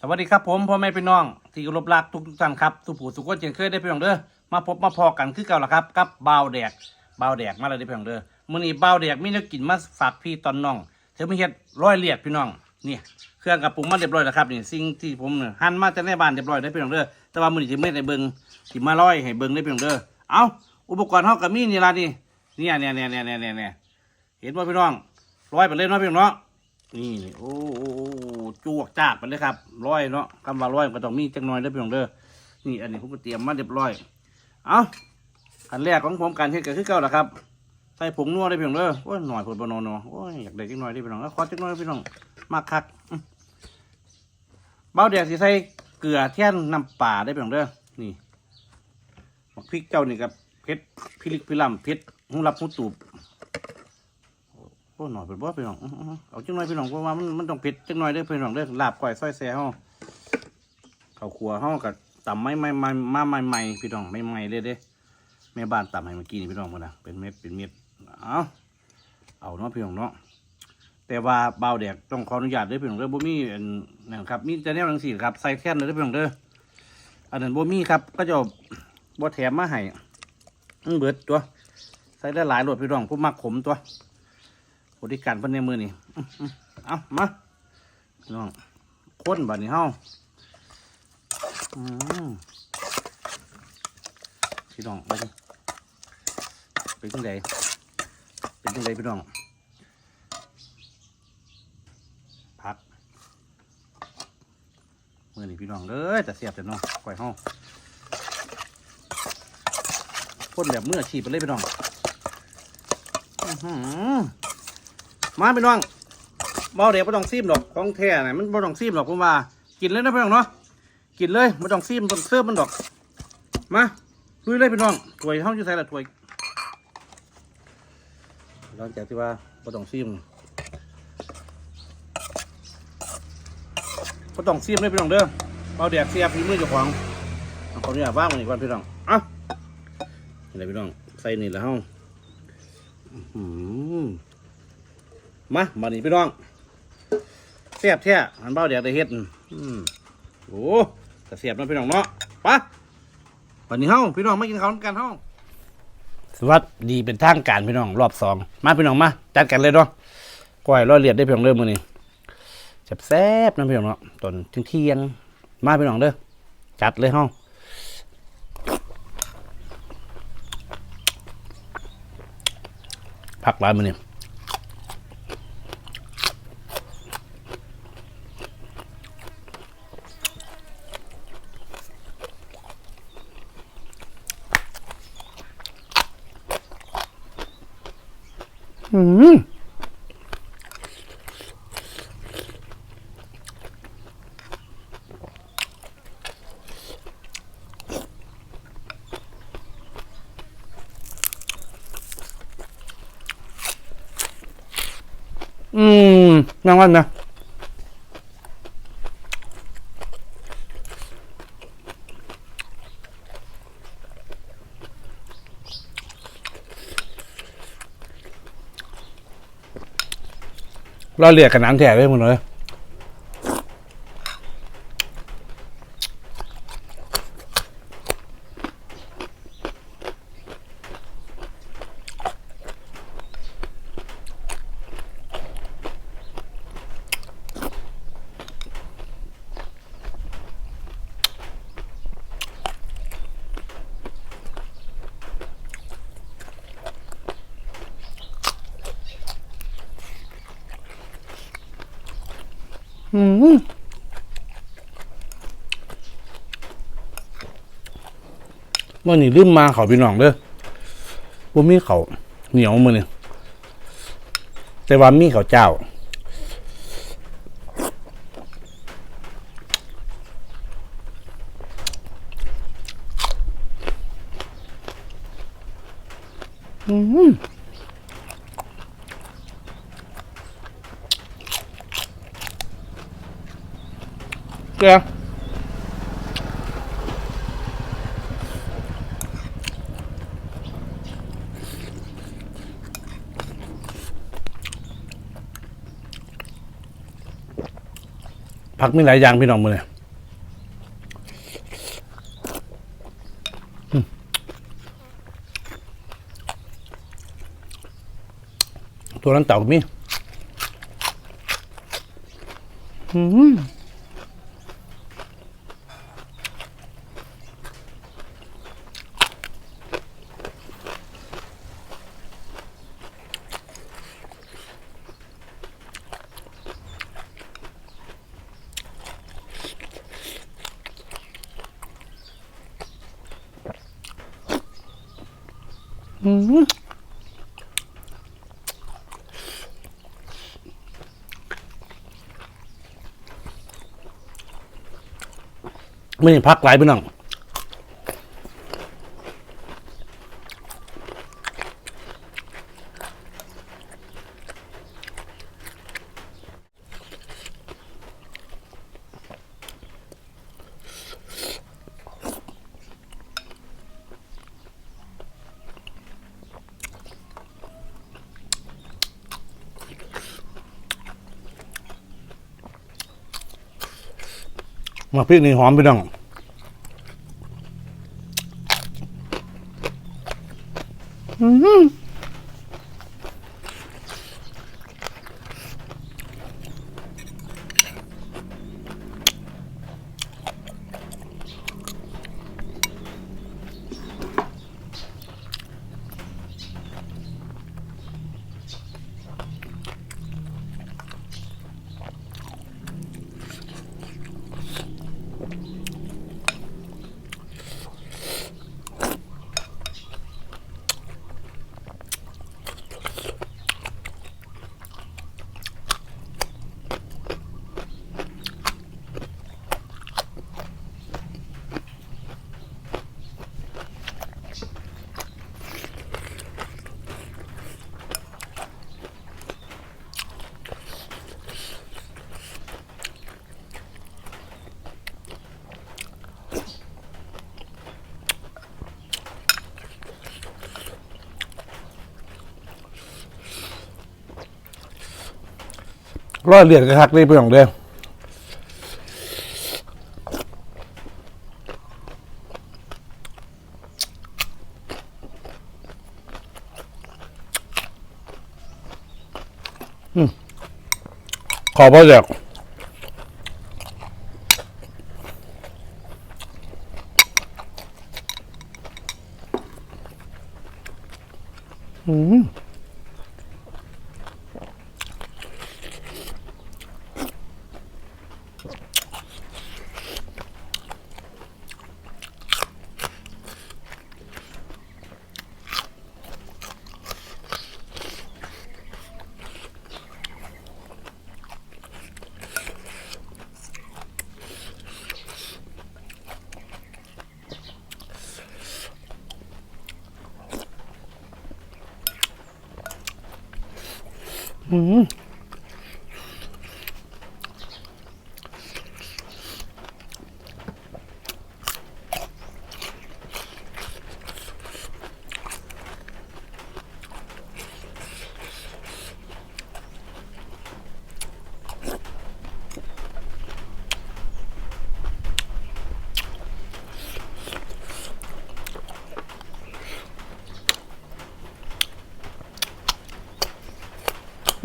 สวัสดีครับผมพ่อแม่พี่น้องที่เคารพรักทุกทุกท่านครับทุกผู้ทุกคนเช่นเคยได้พี่น้องเด้อมาพบมาพอกันคือเก่าละครับกับบ่าวแดกบ่าวแดกมาเลยได้พี่น้องเด้อมื้อนี้บ่าวแดกมีแนวกินมาฝากพี่ตอนน้องเธอไม่เฮ็ดร้อยเลียดพี่น้องนี่เครื่องกับปรุงมาเรียบร้อยแล้วครับนี่สิ่งที่ผมเนี่ยหั่นมาจากในบ้านเรียบร้อยได้พี่น้องเด้อแต่ว่ามื้อนี้สิไม่ได้เบิ่งสิมาร้อยให้เบิ่งได้พี่น้องเด้อเอาอุปกรณ์เฮาก็มีนี่ล่ะนี่เนี่ยเนี่ยเนี่ยเนี่ยเนี่ยเนี่ยเห็นบ่พี่น้องร้อยไปเลยเนาะพี่น้อง นี่นี่โอ้จวกจากไปเลยครับร้อยเนาะคำว่าร้อยก็ต้องมีจักหน่อยเด้อพี่น้องเด้อนี่ อันนี้ผมก็เตรียมมาเรียบร้อย เอาอันแรกของผมการเฮ็ดก็คือเก่าละครับใส่ผงนัวได้อพี่น้องเด้อโอ้ยหน่อยผลบนอนโอ้ยอยากได้จักหน่อยได้อพี่น้องเอขอจักหน่อยพี่น้องมากคักเบ้าแดกสิใส่เกลือเทียนน้ำปลาได้อพี่น้องเด้อนี่บักพริกเจ้านี่กับเผ็ดพิลิกพิลำเผ็ดหูรับหูตูบ โอ้หน่อยเป็นบ่พี่น้องอื้อหือเอาจังหน่อยพี่น้องเพราะว่ามันมันต้องผ็ดจังหน่อยเด้อพี่น้องเด้อลาบก้อยซอยแซ่เฮาข้าวครัวเฮากับตำไม้ไม้ไม้มาใหม่ใหม่ๆพี่น้องไม่ใหม่ๆเด้อเด้แม่บ้านตำให้เมื่อกี้นี่พี่น้องพุ่นนะเป็นเม็ดเป็นเม็ดเอาเอาเนาะพี่น้องเนาะแต่ว่าเบาวแดกต้องขออนุญาตเด้อพี่น้องเด้อบ่มีนนั่นครับมีแต่แนวจังซี่ครับใส่แค่นเลยเด้อพี่น้องเด้ออันนั้นบ่มีครับก็จะบ่แถมมาให้เบิดตัวใส่ได้หลายโหลดพี่น้องผู้มักขมตัว บริการเพิ่นในมือนี่อื้ออื้อเอามาพี่น้องค้นบัดนี้เฮาอืมพี่น้องไปเป็นจังไดเป็นจังไดพี่น้องพักมือนี่พี่น้องเด้อแต่เสียบแต่น้องก่อยเฮาพ่นแบบมืออาชีพไปเลยพี่น้องอือหือ มาพี่น้องเบาเดี๋ยวไม่ต้องซีมหรอกของแท้น่ะมันไม่ต้องซีมหรอกผมว่า กินเลยนะพี่น้องเนาะกินเลยไม่ต้องซีมต้องเสิร์ฟมันดอก มาลุยเลยพี่น้องถ้วยเท่าอยู่ใส่ละถ้วยหลังจากที่ว่าไม่ต้องซีมไม่ต้องซีมเลยพี่น้องเด้อเบาแดกเสียบฝีมือเจ้าของเอาคนนี้ว่างมันอีกวันพี่น้องอะนี่แหละพี่น้องใส่นี่แหละเฮาอื้อหือ มาบัดนี้พี่น้องเสียบแท้หันเบ้าเดี๋ยวได้เฮ็ดอืมโอ้กระเสียบนะพี่น้องเนาะปะบัดนี้เฮาพี่น้องมากินข้าวกันเฮาสวัสดีเป็นทางการพี่น้องรอบสองมาพี่น้องมาจัดกันเลยเนาะก้อยร้อยเลียดได้พี่น้องเริ่มมือนี้แซบนะพี่น้องเนาะตอนเที่ยงมาพี่น้องเด้อจัดเลยเฮาผักหลายมือนี่ อืมอืมนั่งวันนะ เราเรียกกันน้ำแท้ได้หมดเลย อืมเมื่อนี่ลืมมาเขาพี่น้องเด้อว่มีเขาเหนียวมือนี่แต่ว่ามีเขาเจ้า อืม ลือผักมีหลายอย่างพี่น้องมือเลยตัวนั้นเต่าก็มีอืม ไม่ได้พักหลายไปน้อง มาพริกนี่หอมไปน้อง ร้อยเหลือดกระทักเลยเพื่องเด้อขอบพระเจ้าอืม อืม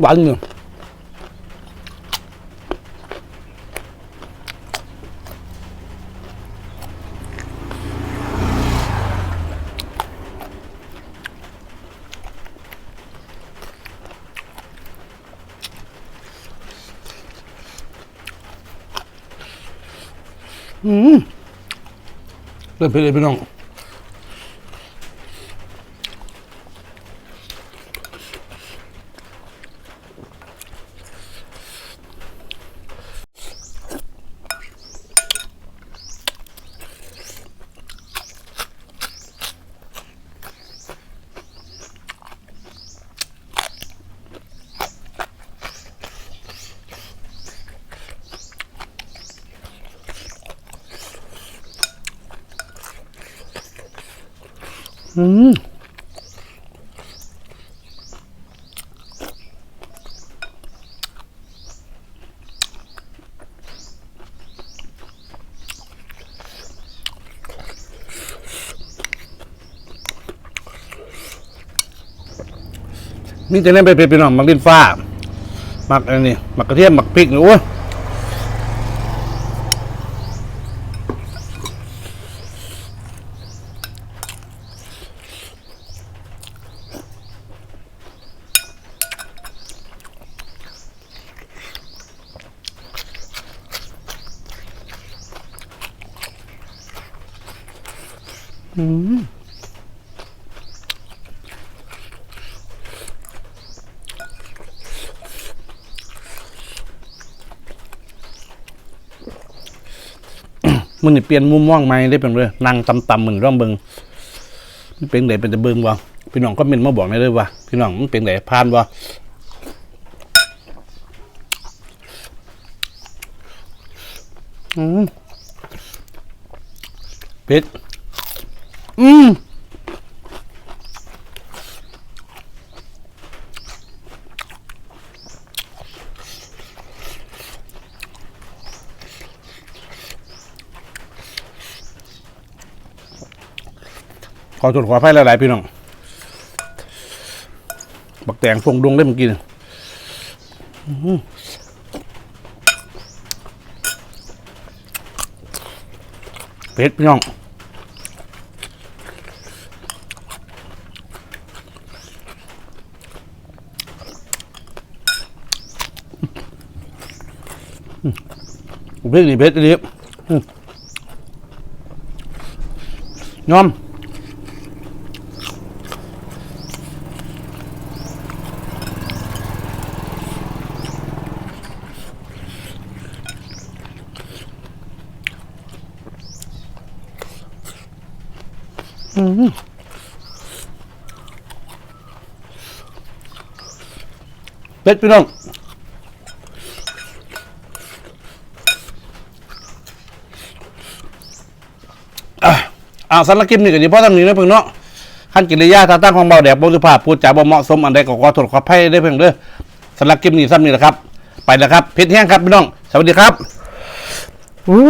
หวานอยู่อืม นี่จะเล่นไปเป็นพี่น้องมักดินฟ้า มักอะไรนี่ มักกระเทียม มักพริกนี่โอ้ มันนี่เปลี่ยนมุมมองใหม่ได้เป็นเลยนั่งตำๆเหมือนร่องเบิงมันเป็นไหนเป็นแต่เบิงวะพี่น้องก็เมนมาบอกได้เลยว่าพี่น้องมันเป็นไหนผ่านวะอืมเป็ด อืมขอโทษขออภัยหลายๆพี่น้อง บักแตงฟงดงได้เมื่อกี้เนี่ยอื้อหือเผ็ดพี่น้อง เผ็ดนี่เผ็ดนี่อืมยอมเป็ดพี่น้อง อาสารบคลิปนี่ก็ดีเพราะทำนี้นะเพิ่งเนาะขั้นกิริยาท่าตั้งของเบาแดดบริภาพพูดจาบ่เหมาะสมอันใดก็ขอโทษขออภัยได้เพิ่งเด้อสารบคลิปนี้ซ้ำนี่แหละครับ ไปแล้วครับเพชรแห้งครับพี่น้อง สวัสดีครับอู้